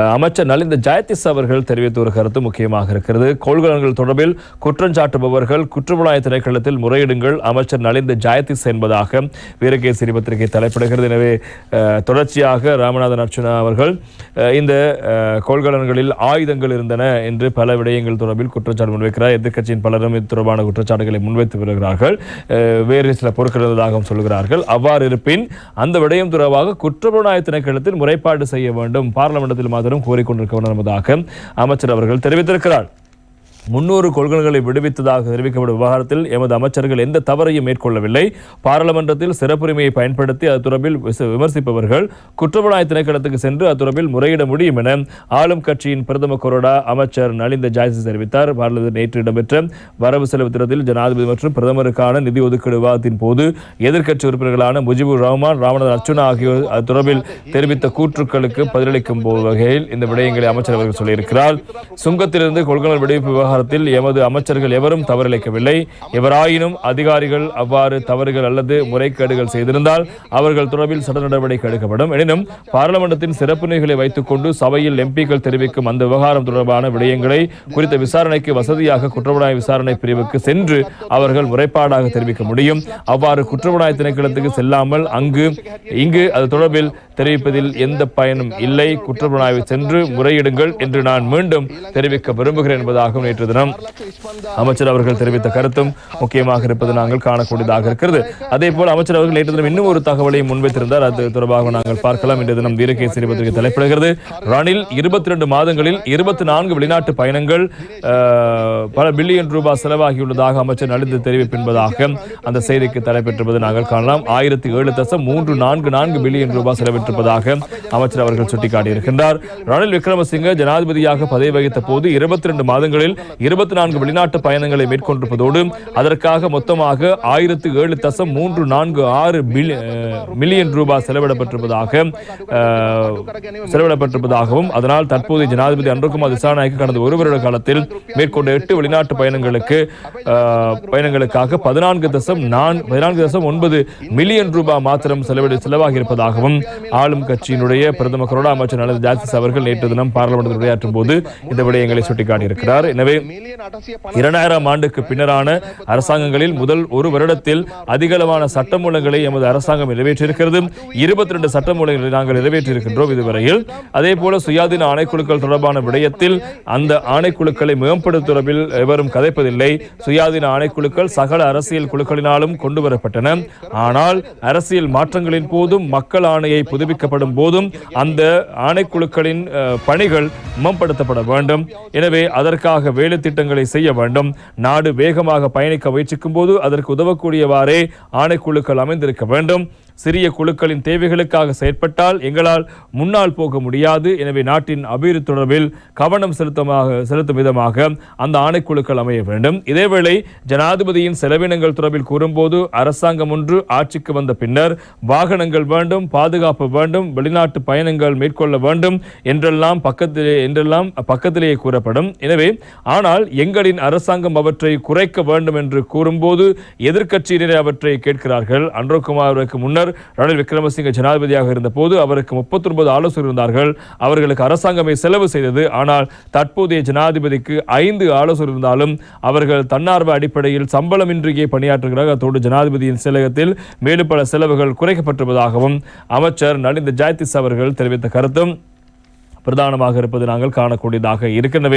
அமைச்சர் நலிந்த ஜெயதிஸ் அவர்கள் தெரிவித்த ஒரு கருத்து முக்கியமாக இருக்கிறது. கொள்கலன்கள் தொடர்பில் குற்றஞ்சாட்டுபவர்கள் குற்றப்புலனாய திணைக்களத்தில் முறையிடுங்கள். அமைச்சர் நலிந்த ஜெயதிஸ் என்பதாக வீரகே பத்திரிகை தலைப்பிடுகிறது. எனவே தொடர்ச்சியாக ராமநாதன் அர்ச்சுனா அவர்கள் இந்த கொள்கலன்களில் ஆயுதங்கள் இருந்தன என்று பல விடயங்கள் தொடர்பில் குற்றச்சாட்டு முன்வைக்கிறார். எதிர்க்கட்சியின் பலரும் இது தொடர்பான குற்றச்சாட்டுகளை முன்வைத்து வருகிறார்கள். வேறு சில பொருட்கள் இருந்ததாகவும் சொல்கிறார்கள். அவ்வாறு இருப்பின் அந்த விடயம் தொடர்பாக குற்றப்புலனாய திணைக்களத்தில் முறைப்பாடு செய்ய வேண்டும். பார்லமெண்டத்தில் மாத்திரம் கோரிக்கொண்டிருக்க வேண்டும் என்பதாக அமைச்சர் அவர்கள் தெரிவித்திருக்கிறார். முன்னூறு கொள்கைகளை விடுவித்ததாக தெரிவிக்கப்படும் விவகாரத்தில் எமது அமைச்சர்கள் எந்த தவறையும் மேற்கொள்ளவில்லை. பாராளுமன்றத்தில் சிறப்புரிமையை பயன்படுத்தி அது தொடர்பில் விமர்சிப்பவர்கள் குற்றப்புலனாய திணைக்களத்துக்கு சென்று அது தொடர்பில் முறையிட முடியும் என ஆளும் கட்சியின் பிரதம கொரோடா அமைச்சர் நலிந்த ஜாய்சி தெரிவித்தார். பாராளுமன்றத்தில் நேற்று இடம்பெற்ற வரவு செலவு திட்டத்தில் ஜனாதிபதி மற்றும் பிரதமருக்கான நிதி ஒதுக்கீடு விவாதத்தின் போது எதிர்க்கட்சி உறுப்பினர்களான முஜிபுர் ரஹ்மான் ராமநாதன் அர்ச்சுனா ஆகியோர் அது தொடர்பில் தெரிவித்த கூற்றுக்களுக்கு பதிலளிக்கும் வகையில் இந்த விடயங்களை அமைச்சர் அவர்கள் சொல்லியிருக்கிறார். சுங்கத்திலிருந்து கொள்கை விடுவிப்பு விவகாரத்தில் எமது அமைச்சர்கள் எவரும் தவறிழைக்கவில்லை. எவராயினும் அதிகாரிகள் அவ்வாறு தவறுகள் அல்லது முறைகேடுகள் செய்திருந்தால் அவர்கள் தொடர்பில் சட்ட நடவடிக்கை எடுக்கப்படும். எனினும் பாராளுமன்றத்தின் சிறப்பு நிலைகளை வைத்துக் கொண்டு சபையில் எம்பிக்கள் தெரிவிக்கும் அந்த விவகாரம் தொடர்பான விடயங்களை குறித்த விசாரணைக்கு வசதியாக குற்றப்புலனாய விசாரணை பிரிவுக்கு சென்று அவர்கள் முறைப்பாடாக தெரிவிக்க முடியும். அவ்வாறு குற்றப்புலனாய திணைக்களத்துக்கு செல்லாமல் அங்கு இங்கு அது தொடர்பில் தெரிவிப்பதில் எந்த பயனும் இல்லை. குற்றப்புலனாய்வு சென்று முறையிடுங்கள் என்று நான் மீண்டும் தெரிவிக்க விரும்புகிறேன் என்பதாகவும் நேற்று தினம் அமைச்சர் அவர்கள் தெரிவித்த கருத்தும் முக்கியமாக இருப்பது நாங்கள் காணக்கூடியதாக இருக்கிறது. அதே போல் அமைச்சர் அவர்கள் நேற்று தினம் இன்னும் ஒரு தகவலை முன்வைத்திருந்தார். அது தொடர்பாக நாங்கள் பார்க்கலாம். இன்றைய தினம் வீரகேசரி பத்திரிகை தலைப்பிடுகிறது. ரணில் இருபத்தி ரெண்டு மாதங்களில் இருபத்தி நான்கு வெளிநாட்டு பயணங்கள் பல பில்லியன் ரூபாய் செலவாகியுள்ளதாக அமைச்சர் நலிந்து தெரிவிப்பென்பதாக அந்த செய்திக்கு தலைப்பெற்றிருப்பது நாங்கள் காணலாம். ஆயிரத்தி ஏழு தசம் மூன்று நான்கு நான்கு பில்லியன் ரூபாய் செலவிட்டிருப்பதாக அமைச்சர் அவர்கள் சுட்டிக்காட்டியிருக்கின்றார். ரணில் விக்ரமசிங்க ஜனாதிபதியாக பதவி வகித்த போது இருபத்தி ரெண்டு மாதங்களில் இருபத்தி நான்கு வெளிநாட்டு பயணங்களை மேற்கொண்டிருப்பதோடு அதற்காக மொத்தமாக ஆயிரத்து ஏழு தசம் மூன்று நான்கு ஆறு மில்லியன் ரூபாய் செலவிடப்பட்டிருப்பதாக செலவிடப்பட்டிருப்பதாகவும் அதனால் தற்போதைய ஜனாதிபதி அன்றுகுமார் திசாநாயக்கு கடந்த ஒரு வருட காலத்தில் மேற்கொண்ட எட்டு வெளிநாட்டு பயணங்களுக்கு பயணங்களுக்காக பதினான்கு தசம் நான் பதினான்கு தசம் ஒன்பது மில்லியன் ரூபாய் மாத்திரம் செலவிட செலவாகி இருப்பதாகவும் ஆளும் கட்சியினுடைய பிரதமர் கொரோனா அமைச்சர் நலிந்த ஜாசிஸ் அவர்கள் நேற்று தினம் பாராளுமன்றத்தில் உரையாற்றும் போது இந்த விடயங்களை சுட்டிக்காட்டியிருக்கிறார். எனவே இரண்டாயிரம் ஆண்டுக்கு பின்னரான அரசாங்கங்களில் முதல் ஒரு வருடத்தில் அதிகளவான சட்டமூலங்களை எமது அரசாங்கம் நிறைவேற்றியிருக்கிறது. இருபத்தி ரெண்டு சட்டமூலங்களை நாங்கள் நிறைவேற்றியிருக்கின்றோம் இதுவரையில். அதே போல சுயாதீன ஆணைக்குழுக்கள் தொடர்பான விடயத்தில் அந்த ஆணைக்குழுக்களை மேம்படுத்த தொடர்பில் எவரும் கதைப்பதில்லை. சுயாதீன ஆணைக்குழுக்கள் சகல அரசியல் குழுக்களினாலும் கொண்டு வரப்பட்டன ஆனால் அரசியல் மாற்றங்களின் போதும் மக்கள் ஆணையை புதுப்பிக்கப்படும் போதும் அந்த ஆணைக்குழுக்களின் பணிகள் மேம்படுத்தப்பட வேண்டும். எனவே அதற்காக வேலை திட்டங்களை செய்ய வேண்டும். நாடு வேகமாக பயணிக்க முயற்சிக்கும் போது அதற்கு உதவக்கூடியவாறே ஆணைக்குழுக்கள் அமைந்திருக்க வேண்டும். சிறிய குழுக்களின் தேவைகளுக்காக செயற்பட்டால் எங்களால் முன்னால் போக முடியாது. எனவே நாட்டின் அபிவிருத்தி தொடர்பில் கவனம் செலுத்தமாக செலுத்தும் விதமாக அந்த ஆணைக்குழுக்கள் அமைய வேண்டும். இதேவேளை ஜனாதிபதியின் செலவினங்கள் தொடர்பில் கூறும்போது அரசாங்கம் ஒன்று ஆட்சிக்கு வந்த பின்னர் வாகனங்கள் வேண்டும் பாதுகாப்பு வேண்டும் வெளிநாட்டு பயணங்கள் மேற்கொள்ள வேண்டும் என்றெல்லாம் பக்கத்திலே என்றெல்லாம் பக்கத்திலேயே கூறப்படும். எனவே ஆனால் எங்களின் அரசாங்கம் அவற்றை குறைக்க வேண்டும் என்று கூறும்போது எதிர்க்கட்சியினரை அவற்றை கேட்கிறார்கள். அன்றோகுமாருக்கு முன்னர் ரணில் விக்ரமசிங்க ஜனாதிபதியாக இருந்தபோது அவருக்கு 39 ஆலோசகர் இருந்தார்கள். அவர்களுக்கு அரசாங்கமே செலவு செய்தது. ஆனால் தற்போதைய ஜனாதிபதிக்கு ஐந்து ஆலோசகர் இருந்தாலும் அவர்கள் தன்னார்வ அடிப்படையில் சம்பளமின்றியே பணியாற்றுகிறார்கள். அத்தோடு ஜனாதிபதியின் செயலகத்தில் மேலும் பல செலவுகள் குறைக்கப்பட்டிருப்பதாகவும் அமைச்சர் நலிந்த ஜாயதிஸ் அவர்கள் தெரிவித்த கருத்தும் பிரதானமாக இருப்பது நாங்கள் காணக்கூடியதாக இருக்கின்றன.